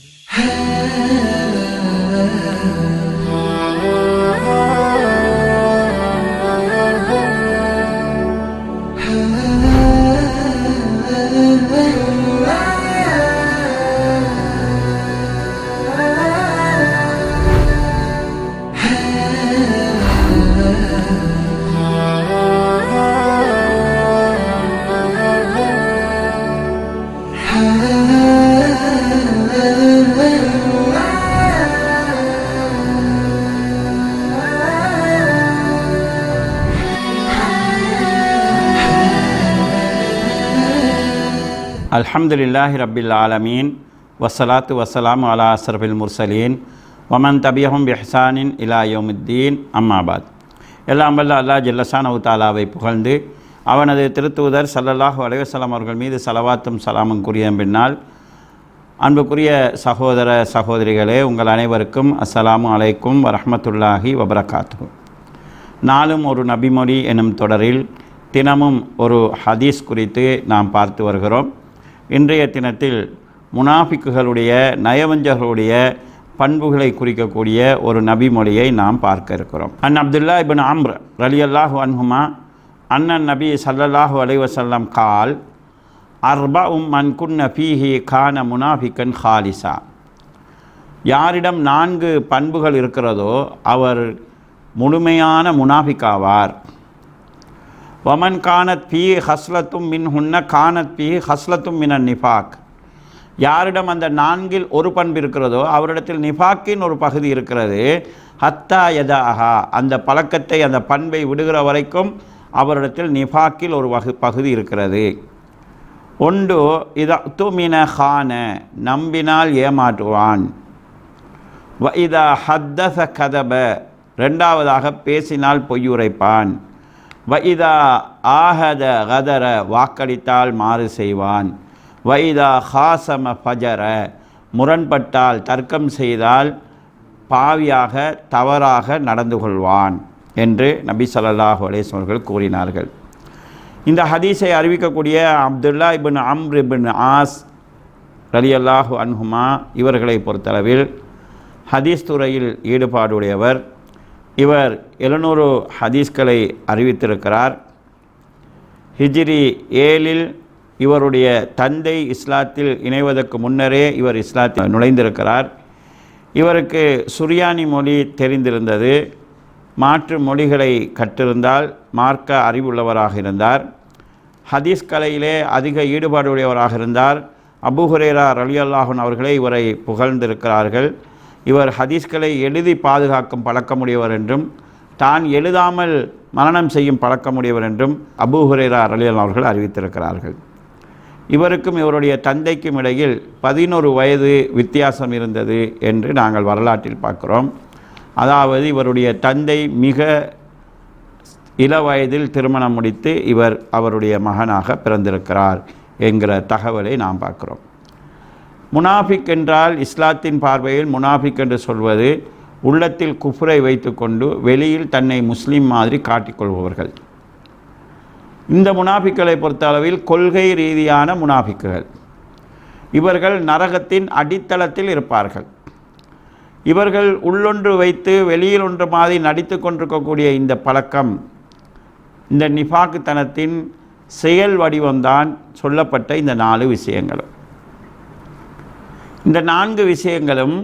Hey. அல்ஹம்துலில்லாஹி ரப்பில் ஆலமீன். வஸ்ஸலாத்து வசலாம் அலா அசரபில் முர்சலீன். வமன் தபியஹும் பெஹ்சானின் இலா யோமுத்தீன். அம்மாபாத் எல்லாம் வல்ல அல்லாஹ் ஜல்லஷானவு அவுதாலாவை புகழ்ந்து அவனது திருத்தூதர் சல்லல்லாஹு அலைவசலாம் அவர்கள் மீது சலவாத்தும் சலாமும் கூறிய பின்னால் அன்புக்குரிய சகோதர சகோதரிகளே உங்கள் அனைவருக்கும் அஸ்ஸலாமு அலைக்கும் வரஹ்மத்துல்லாஹி வபரகாத்து நாளும் ஒரு நபிமொழி எனும் தொடரில் தினமும் ஒரு ஹதீஸ் குறித்து நாம் பார்த்து வருகிறோம். இன்றைய தினத்தில் முனாஃபிக்குகளுடைய நயவஞ்சர்களுடைய பண்புகளை குறிக்கக்கூடிய ஒரு நபிமொழியை நாம் பார்க்க இருக்கிறோம். அன் அப்துல்லா இபின் ஆம்ர ரலி அல்லாஹு அன்ஹுமா அண்ணன் நபி சல்லல்லாஹு அலைவசல்லம் கால் அர்பா உம் மன் குன்ன ஃபீஹி கான முனாஃபிக்கன் ஹாலிசா. யாரிடம் நான்கு பண்புகள் இருக்கிறதோ அவர் முழுமையான முனாஃபிக்காவார் வமன் கானத் பி ஹஸ்லத்தும் மின் ஹுன்ன கானத் பி ஹஸ்லத்தும் மினன் நிஃபாக் யாரிடம் அந்த நான்கில் ஒரு பண்பு இருக்கிறதோ அவரிடத்தில் நிஃபாக்கின் ஒரு பகுதி இருக்கிறது. ஹத்தா யதாஹா. அந்த பழக்கத்தை அந்த பண்பை விடுகிற வரைக்கும் அவரிடத்தில் நிஃபாக்கில் ஒரு வகு பகுதி இருக்கிறது. ஒன்று இதா துமின ஹான. நம்பினால் ஏமாற்றுவான். வ இதா ஹத்தச கதப. ரெண்டாவதாக பேசினால் பொய்யுரைப்பான். வைதா ஆஹத கதர வாக்களித்தால் மாறு செய்வான். வைதா ஹாசம ஃபஜர முரண்பட்டால் தர்க்கம் செய்தால் பாவியாக தவறாக நடந்து கொள்வான் என்று நபி ஸல்லல்லாஹு அவர்கள் கூறினார்கள். இந்த ஹதீஸை அறிவிக்கக்கூடிய Abdullah ibn Amr ibn As ரலியல்லாஹு அன்ஹுமா இவர்களை பொறுத்தளவில் ஹதீஸ் துறையில் ஈடுபாடுடையவர். இவர் எழுநூறு ஹதீஸ்களை அறிவித்திருக்கிறார். ஹிஜ்ரி ஏழில் இவருடைய தந்தை இஸ்லாத்தில் இணைவதற்கு முன்னரே இவர் இஸ்லாத்தில் நுழைந்திருக்கிறார். இவருக்கு சுரியானி மொழி தெரிந்திருந்தது. மாற்று மொழிகளை கற்றிருந்தால் மார்க்க அறிவுள்ளவராக இருந்தார். ஹதீஸ் கலையிலே அதிக ஈடுபாடுடையவராக இருந்தார். அபு ரலியல்லாஹன் அவர்களே இவரை புகழ்ந்திருக்கிறார்கள். இவர் ஹதீஸ்களை எழுதி பாதுகாக்கும் பழக்கமுடையவர் என்றும் தான் எழுதாமல் மரணம் செய்யும் பழக்கமுடையவர் என்றும் அபு ஹுரேரா ரலியல் அவர்கள் அறிவித்திருக்கிறார்கள். இவருக்கும் இவருடைய தந்தைக்கும் இடையில் பதினோரு வயது வித்தியாசம் இருந்தது என்று நாங்கள் வரலாற்றில் பார்க்கிறோம். அதாவது இவருடைய தந்தை மிக இள வயதில் திருமணம் முடித்து இவர் அவருடைய மகனாக பிறந்திருக்கிறார் என்கிற தகவலை நாம் பார்க்கிறோம். முனாஃபிக் என்றால் இஸ்லாத்தின் பார்வையில் முனாஃபிக் என்று சொல்வது உள்ளத்தில் குஃப்ரை வைத்துக்கொண்டு வெளியில் தன்னை முஸ்லீம் மாதிரி காட்டிக்கொள்பவர்கள். இந்த முனாஃபிக்களை பொறுத்தளவில் கொள்கை ரீதியான முனாஃபிக்குகள். இவர்கள் நரகத்தின் அடித்தளத்தில் இருப்பார்கள். இவர்கள் உள்ளொன்று வைத்து வெளியில் ஒன்று மாதிரி நடித்து கொண்டிருக்கக்கூடிய இந்த பழக்கம் இந்த நிஃபாக்குத்தனத்தின் செயல் வடிவம்தான் சொல்லப்பட்ட இந்த நாலு விஷயங்களும். இந்த நான்கு விஷயங்களும்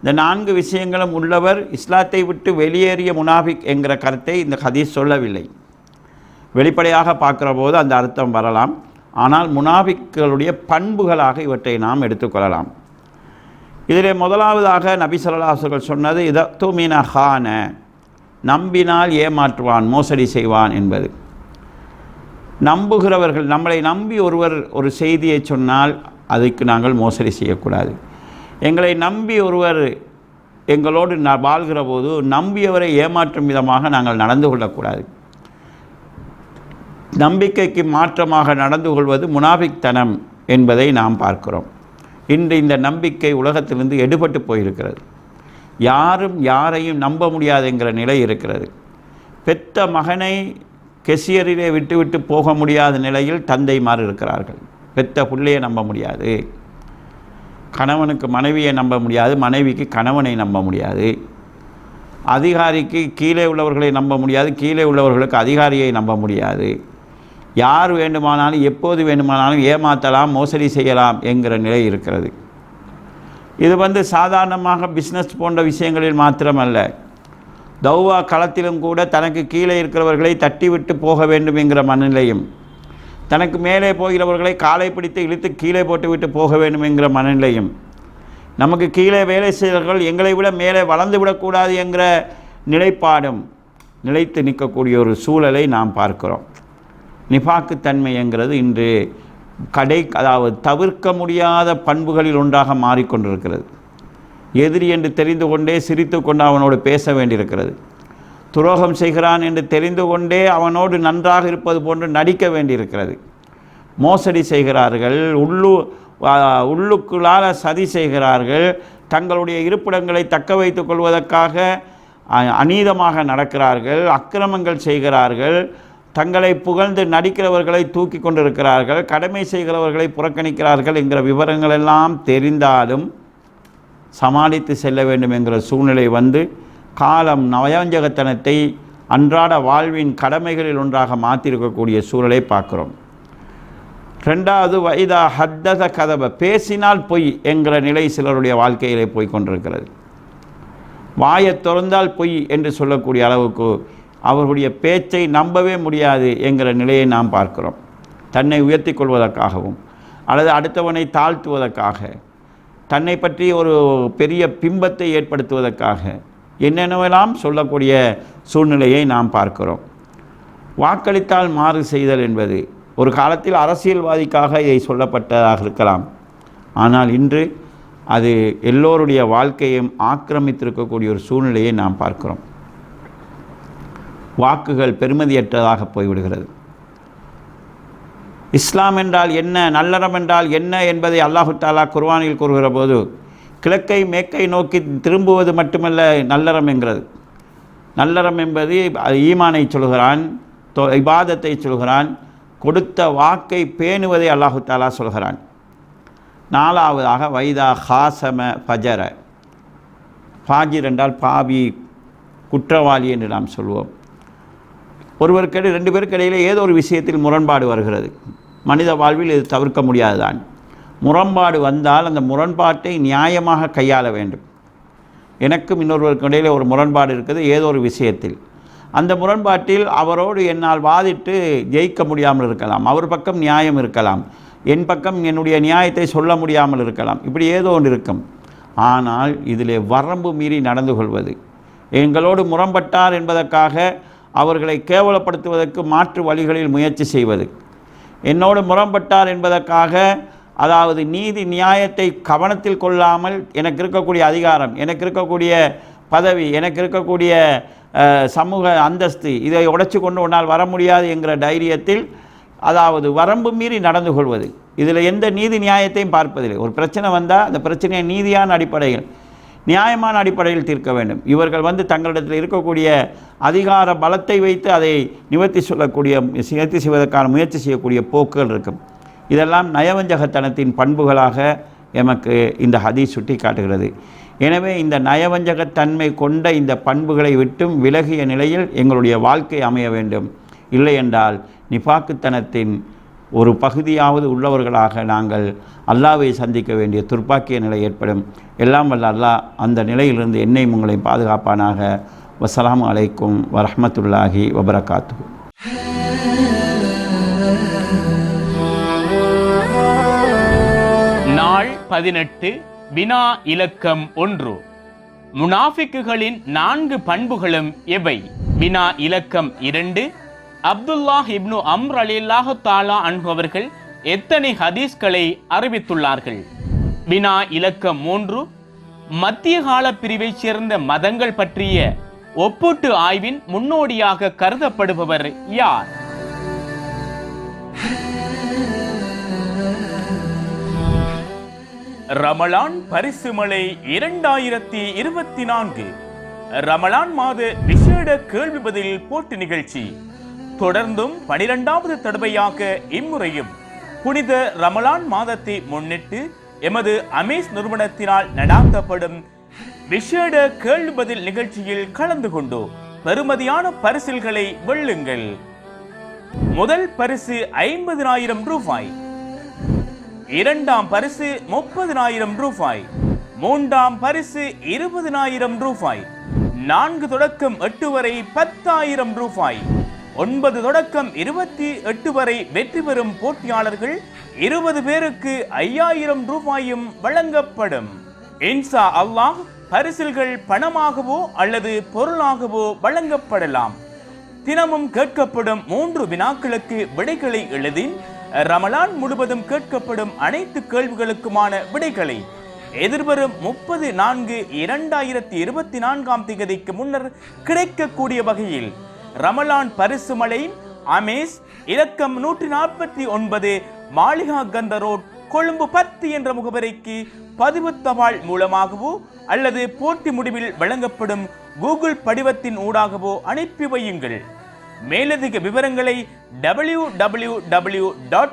இந்த நான்கு விஷயங்களும் உள்ளவர் இஸ்லாத்தை விட்டு வெளியேறிய முனாஃபிக் என்கிற கருத்தை இந்த ஹதீஸ் சொல்லவில்லை. வெளிப்படையாக பார்க்குற போது அந்த அர்த்தம் வரலாம். ஆனால் முனாஃபிக்களுடைய பண்புகளாக இவற்றை நாம் எடுத்துக்கொள்ளலாம். இதில் முதலாவதாக நபி சொல்லாசுகள் சொன்னது இத தூமின ஹான. நம்பினால் ஏமாற்றுவான் மோசடி செய்வான் என்பது. நம்புகிறவர்கள் நம்மளை நம்பி ஒருவர் ஒரு செய்தியை சொன்னால் அதுக்கு நாங்கள் மோசடி செய்யக்கூடாது. எங்களை நம்பி ஒருவர் எங்களோடு ந வாழ்கிற போது நம்பியவரை ஏமாற்றும் விதமாக நாங்கள் நடந்து கொள்ளக்கூடாது. நம்பிக்கைக்கு மாற்றமாக நடந்து கொள்வது முனாபிக்தனம் என்பதை நாம் பார்க்கிறோம். இன்று இந்த நம்பிக்கை உலகத்திலிருந்து எடுபட்டு போயிருக்கிறது. யாரும் யாரையும் நம்ப முடியாதுங்கிற நிலை இருக்கிறது. பெத்த மகனை கெசியரிலே விட்டுவிட்டு போக முடியாத நிலையில் தந்தைமார் இருக்கிறார்கள். பெத்த பிள்ளையை நம்ப முடியாது. கணவனுக்கு மனைவியை நம்ப முடியாது மனைவிக்கு கணவனை நம்ப முடியாது. அதிகாரிக்கு கீழே உள்ளவர்களை நம்ப முடியாது கீழே உள்ளவர்களுக்கு அதிகாரியை நம்ப முடியாது. யார் வேண்டுமானாலும் எப்போது வேண்டுமானாலும் ஏமாற்றலாம் மோசடி செய்யலாம் என்கிற நிலை இருக்கிறது. இது வந்து சாதாரணமாக பிஸ்னஸ் போன்ற விஷயங்களில் மாத்திரமல்ல. தௌவா களத்திலும் கூட தனக்கு கீழே இருக்கிறவர்களை தட்டிவிட்டு போக வேண்டும் என்கிற மனநிலையும் தனக்கு மேலே போகிறவர்களை காலை பிடித்து இழுத்து கீழே போட்டுவிட்டு போக வேண்டும் என்கிற மனநிலையும். நமக்கு கீழே வேலை செய்தவர்கள் எங்களை விட மேலே வளர்ந்து விடக்கூடாது என்கிற நிலைப்பாடும் நிலைத்து நிற்கக்கூடிய ஒரு சூழலை நாம் பார்க்கிறோம். நிபாக்குத்தன்மை என்கிறது இன்று கடை அதாவது தவிர்க்க முடியாத பண்புகளில் ஒன்றாக மாறிக்கொண்டிருக்கிறது. எதிரி என்று தெரிந்து கொண்டே சிரித்து கொண்டு அவனோடு பேச வேண்டியிருக்கிறது. துரோகம் செய்கிறான் என்று தெரிந்து கொண்டே அவனோடு நன்றாக இருப்பது போன்று நடிக்க வேண்டியிருக்கிறது. மோசடி செய்கிறார்கள் உள்ளு உள்ளுக்குள்ளால் உள்ளுக்குள்ளால சதி செய்கிறார்கள் தங்களுடைய இருப்பிடங்களை தக்க வைத்துக் கொள்வதற்காக அ, அநீதமாக நடக்கிறார்கள் அக்கிரமங்கள் செய்கிறார்கள் தங்களை புகழ்ந்து நடிக்கிறவர்களை தூக்கி கொண்டிருக்கிறார்கள் கடமை செய்கிறவர்களை புறக்கணிக்கிறார்கள் என்கிற விவரங்கள் எல்லாம் தெரிந்தாலும் சமாளித்து செல்ல வேண்டும் என்கிற சூழ்நிலை வந்து காலம் நவயஞ்சகத்தனத்தை அன்றாட வாழ்வின் கடமைகளில் ஒன்றாக மாற்றிருக்கக்கூடிய சூழலை பார்க்குறோம். ரெண்டாவது வைதா ஹத்தத கதவை பேசினால் பொய் என்கிற நிலை சிலருடைய வாழ்க்கையிலே போய் கொண்டிருக்கிறது. திறந்தால் பொய் என்று சொல்லக்கூடிய அளவுக்கு அவர்களுடைய பேச்சை நம்பவே முடியாது என்கிற நிலையை நாம் பார்க்கிறோம். தன்னை உயர்த்தி கொள்வதற்காகவும் அல்லது அடுத்தவனை தாழ்த்துவதற்காக தன்னை பற்றி ஒரு பெரிய பிம்பத்தை ஏற்படுத்துவதற்காக என்னென்னவெல்லாம் சொல்லக்கூடிய சூழ்நிலையை நாம் பார்க்கிறோம். வாக்களித்தால் மாறு செய்தல் என்பது ஒரு காலத்தில் அரசியல்வாதிக்காக இதை சொல்லப்பட்டதாக இருக்கலாம். ஆனால் இன்று அது எல்லோருடைய வாழ்க்கையும் ஆக்கிரமித்திருக்கக்கூடிய ஒரு சூழ்நிலையை நாம் பார்க்கிறோம். வாக்குகள் பெருமதியற்றதாக போய்விடுகிறது. இஸ்லாம் என்றால் என்ன நல்லறம் என்றால் என்ன என்பதை அல்லாஹு தாலா குர்வானில் கூறுகிற போது கிழக்கை மேற்கை நோக்கி திரும்புவது மட்டுமல்ல நல்லறம் என்கிறது. நல்லறம் என்பது ஈமானை சொல்கிறான் தொ- இபாதத்தை சொல்கிறான் கொடுத்த வாக்கை பேணுவதை அல்லாஹு தாலா சொல்கிறான். நாலாவதாக வைதா ஹாசம ஃபஜர. ஃபாஜிர் என்றால் பாவி குற்றவாளி என்று நாம் சொல்வோம். ஒருவருக்கிடையே ரெண்டு பேருக்கு இடையிலே ஏதோ ஒரு விஷயத்தில் முரண்பாடு வருகிறது. மனித வாழ்வில் இது தவிர்க்க முடியாதுதான். முரண்பாடு வந்தால் அந்த முரண்பாட்டை நியாயமாக கையாள வேண்டும். எனக்கும் இன்னொருவருக்கு இடையில் ஒரு முரண்பாடு இருக்குது ஏதோ ஒரு விஷயத்தில். அந்த முரண்பாட்டில் அவரோடு என்னால் வாதிட்டு ஜெயிக்க முடியாமல் இருக்கலாம். அவர் பக்கம் நியாயம் இருக்கலாம். என் பக்கம் என்னுடைய நியாயத்தை சொல்ல முடியாமல் இருக்கலாம். இப்படி ஏதோ ஒன்று இருக்கும். ஆனால் இதிலே வரம்பு மீறி நடந்து கொள்வது. எங்களோடு முரண்பட்டார் என்பதற்காக அவர்களை கேவலப்படுத்துவதற்கு மாற்று வழிகளில் முயற்சி செய்வது. என்னோடு முரண்பட்டார் என்பதற்காக அதாவது நீதி நியாயத்தை கவனத்தில் கொள்ளாமல் எனக்கு இருக்கக்கூடிய அதிகாரம் எனக்கு இருக்கக்கூடிய பதவி எனக்கு இருக்கக்கூடிய சமூக அந்தஸ்து இதை உடைச்சு கொண்டு உன்னால் வர முடியாது என்கிற தைரியத்தில் அதாவது வரம்பு மீறி நடந்து கொள்வது. இதில் எந்த நீதி நியாயத்தையும் பார்ப்பதில்லை. ஒரு பிரச்சனை வந்தால் அந்த பிரச்சனையை நீதியான அடிப்படையில் நியாயமான அடிப்படையில் தீர்க்க வேண்டும். இவர்கள் வந்து தங்களிடத்தில் இருக்கக்கூடிய அதிகார பலத்தை வைத்து அதை நிவர்த்தி சொல்லக்கூடிய நிவர்த்தி செய்வதற்கான முயற்சி செய்யக்கூடிய போக்குகள் இருக்கும். இதெல்லாம் நயவஞ்சகத்தனத்தின் பண்புகளாக எமக்கு இந்த ஹதீஸ் சுட்டி காட்டுகிறது எனவே இந்த நயவஞ்சகத்தன்மை கொண்ட இந்த பண்புகளை விட்டும் விலகிய நிலையில் எங்களுடைய வாழ்க்கை அமைய வேண்டும். இல்லையென்றால் நிபாக்குத்தனத்தின் ஒரு பகுதியாவது உள்ளவர்களாக நாங்கள் அல்லாவை சந்திக்க வேண்டிய துர்ப்பாக்கிய நிலை ஏற்படும். எல்லாம் வல்ல அல்லாஹ் அந்த நிலையிலிருந்து என்னையும் உங்களை பாதுகாப்பானாக. வசலாம் அலைக்கும் வரமத்துல்லாஹி வபரகாத்து பதினெட்டு வினா இலக்கம் ஒன்று. முனாஃபிக்குகளின் நான்கு பண்புகளும் எவை? வினா இலக்கம் இரண்டு அப்துல்லாஹ் இப்னு அம்ர் அலில்லாஹு தாலா அன்பவர்கள் எத்தனை ஹதீஸ்களை அறிவித்துள்ளார்கள்? வினா இலக்கம் மூன்று மத்திய கால பிரிவைச் சேர்ந்த மதங்கள் பற்றிய ஒப்பீட்டு ஆய்வின் முன்னோடியாக கருதப்படுபவர் யார்? ரமலான் பரிசு மழை இரண்டாயிரத்தி இருபத்தி நான்கு. ரமலான் மாத விசேட கேள்வி பதில் போட்டி நிகழ்ச்சி. தொடர்ந்தும் பனிரெண்டாவது தடவையாக இம்முறையும். புனித ரமலான் மாதத்தை முன்னிட்டு எமது அமேஸ் நிறுவனத்தினால் நடாத்தப்படும் விசேட கேள்வி பதில் நிகழ்ச்சியில் கலந்து கொண்டு பெருமதியான பரிசில்களை வெல்லுங்கள். முதல் பரிசு ஐம்பதினாயிரம் ரூபாய். இரண்டாம் பரிசு முப்பதினாயிரம் ரூபாய். மூன்றாம் பரிசு இருபதினாயிரம் ரூபாய். நான்கு தொடக்கம் எட்டு வரை பத்தாயிரம் ரூபாய். ஒன்பது தொடக்கம் இருபத்தி எட்டு வரை வெற்றி பெறும் போட்டியாளர்கள் இருபது பேருக்கு ஐயாயிரம் ரூபாயும் வழங்கப்படும். இன்சா அல்லாஹ் பரிசில்கள் பணமாகவோ அல்லது பொருளாகவோ வழங்கப்படலாம். தினமும் கேட்கப்படும் மூன்று வினாக்களுக்கு விடைகளை எழுதி ரமலான் முழுவதும் கேட்கப்படும் அனைத்து கேள்விகளுக்குமான விடைகளை எதிர்வரும் முப்பது நான்கு இரண்டாயிரத்தி இருபத்தி நான்காம் திகதிக்கு முன்னர் கிடைக்கக்கூடிய வகையில் ரமலான் பரிசு மலை அமேஸ் இலக்கம் நூற்றி நாற்பத்தி ஒன்பது மாளிகா கந்த ரோட் கொழும்பு பத்து என்ற முகவரிக்கு பதிவு தபால் மூலமாகவோ அல்லது போட்டி முடிவில் வழங்கப்படும் கூகுள் படிவத்தின் ஊடாகவோ அனுப்பி வையுங்கள். மேலதிக விவரங்களை W W W dot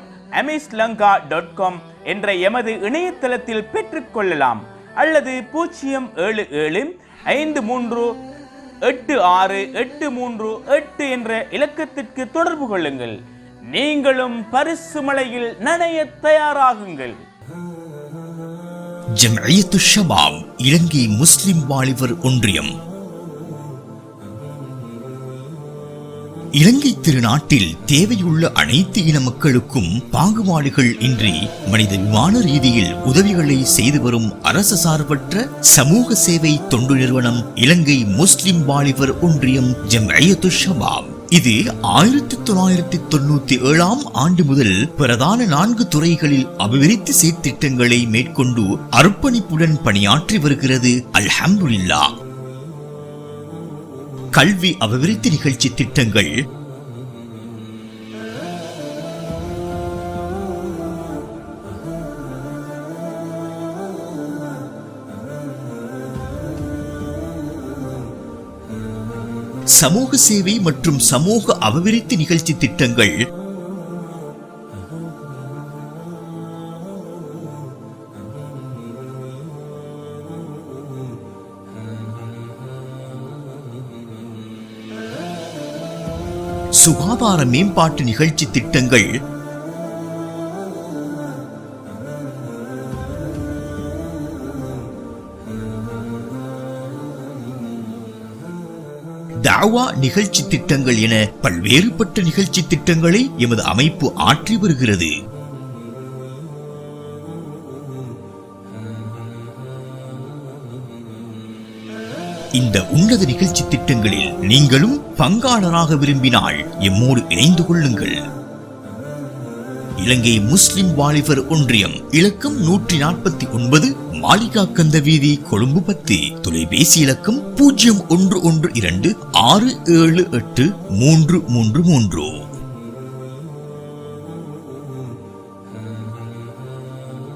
dot com என்ற எமது இணையதளத்தில் பெற்றுக்கொள்ளலாம். அல்லது பூஜ்ஜியம் ஏழு ஏழு ஐந்து மூன்று எட்டு ஆறு எட்டு மூன்று எட்டு என்ற இலக்கத்திற்கு தொடர்பு கொள்ளுங்கள். நீங்களும் பரிசு மலையில் நனைய தயாராகுங்கள். ஜம்இயத்து ஷபாப் இலங்கை முஸ்லிம் வாலிபர் ஒன்றியம். இலங்கை திருநாட்டில் தேவையுள்ள அனைத்து இன மக்களுக்கும் பாகுபாடுகள் இன்றி மனித விமான ரீதியில் உதவிகளை செய்து வரும் அரசு சார்பற்ற சமூக சேவை தொண்டு நிறுவனம் இலங்கை முஸ்லிம் வாலிபர் ஒன்றியம் ஜம்இயத்து ஷபாப் இது ஆயிரத்தி தொள்ளாயிரத்தி தொண்ணூத்தி ஏழாம் ஆண்டு முதல் பிரதான நான்கு துறைகளில் அபிவிருத்தி செய்திட்டங்களை மேற்கொண்டு அர்ப்பணிப்புடன் பணியாற்றி வருகிறது. அல்ஹம்துலில்லா கல்வி அபிவிருத்தி நிகழ்ச்சி திட்டங்கள். சமூக சேவை மற்றும் சமூக அபிவிருத்தி நிகழ்ச்சி திட்டங்கள். சுகாதார மேம்பாட்டு நிகழ்ச்சி திட்டங்கள். தாவா நிகழ்ச்சி திட்டங்கள் என பல்வேறுபட்ட நிகழ்ச்சி திட்டங்களை எமது அமைப்பு ஆற்றி வருகிறது. இந்த உன்னத நிகழ்ச்சி திட்டங்களில் நீங்களும் பங்காளராக விரும்பினால் எம்மோடு இணைந்து கொள்ளுங்கள். இலங்கை முஸ்லிம் வாலிபர் ஒன்றியம் இலக்கம் நூற்றி நாற்பத்தி ஒன்பது மாளிகா கந்த வீதி கொழும்பு பத்தி தொலைபேசி இலக்கம் பூஜ்ஜியம் ஒன்று ஒன்று இரண்டு ஆறு ஏழு எட்டு மூன்று மூன்று மூன்று.